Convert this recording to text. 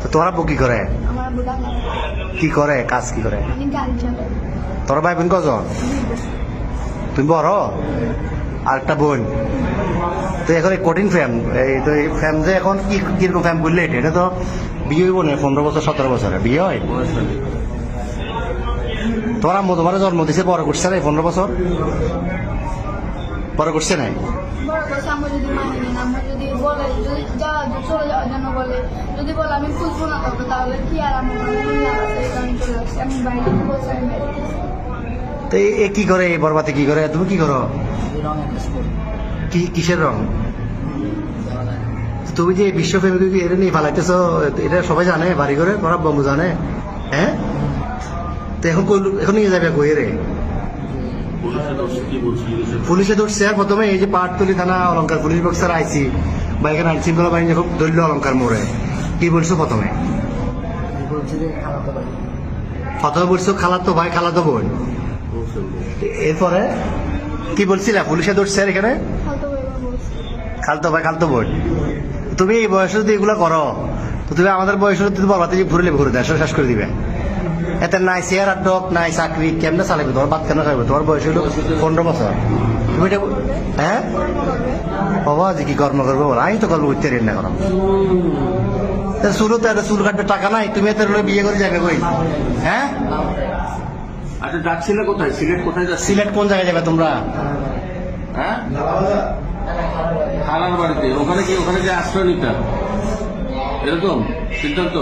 তো তোমার আব্বু কি করে? কি করে? কাজ কি করে? তোর ভাই বোন কজন? তুমি বড়? আর একটা বোন। তো এখন এই কঠিন ফ্যাম এই তো এই ফ্যাম যে এখন কি কীরকম ফ্যাম বললে এটা তো বিয়ে হইব না, পনেরো বছর, সতেরো বছরে। বিয়ে হয়। তোমার আম্মু তোমার জন্ম দিছে বড় করছে না এই পনেরো বছর। বড় করছে নাই। তো এ- কি করে এই বরবাতে কি করে? তুমি কি করো? কি কিসের রং? তুমি যে বিশ্ব এটা নিয়ে ফালাইতেছো এটা সবাই জানে বাড়ি করে তোমার বম্বু জানে। হ্যাঁ? তো এখন এখন নিয়ে যাবে কই রে? পুলিশে ধরছে, প্রথমে এই যে পাটতলি থানা অলঙ্কার পুলিশ বক্সার আইসি বা এখানে আইন শৃঙ্খলা বাহিনী যখন দলীয় অলঙ্কার মোড়ে কি বলছো প্রথমে? প্রথমে বলছো খালাতো ভাই খালাতো বোন। এরপরে কি বলছিলে? পুলিশে ধরছে আর এখানে? খালতো ভাই খালতো বোন। তুমি এই বয়সে যদি এগুলো করো তো তুমি আমাদের বয়সে যদি বলবাতে যে ঘুরে ঘুরে দেশ শেষ করে দিবে। এতে নাই চেয়ার আর ডক নাই চাকরি কেমনে চালাবে তোমার বাদ কেন খাবে তোমার বয়স হলো পনেরো বছর তুমি এটা হ্যাঁ বাবা যে কি কর্ম করব বলো আমি তো কর্ম করতে রেন না করো চুলো তো একটা চুল কাটবে টাকা নাই তুমি এত বিয়ে করে যাবে কই হ্যাঁ আচ্ছা যাচ্ছিলে কোথায় সিলেট কোথায় যাচ্ছি সিলেট কোন জায়গায় যাবে তোমরা হ্যাঁ খালার বাড়িতে ওখানে কি ওখানে যে আশ্রয় নিতে এরকম সিদ্ধান্ত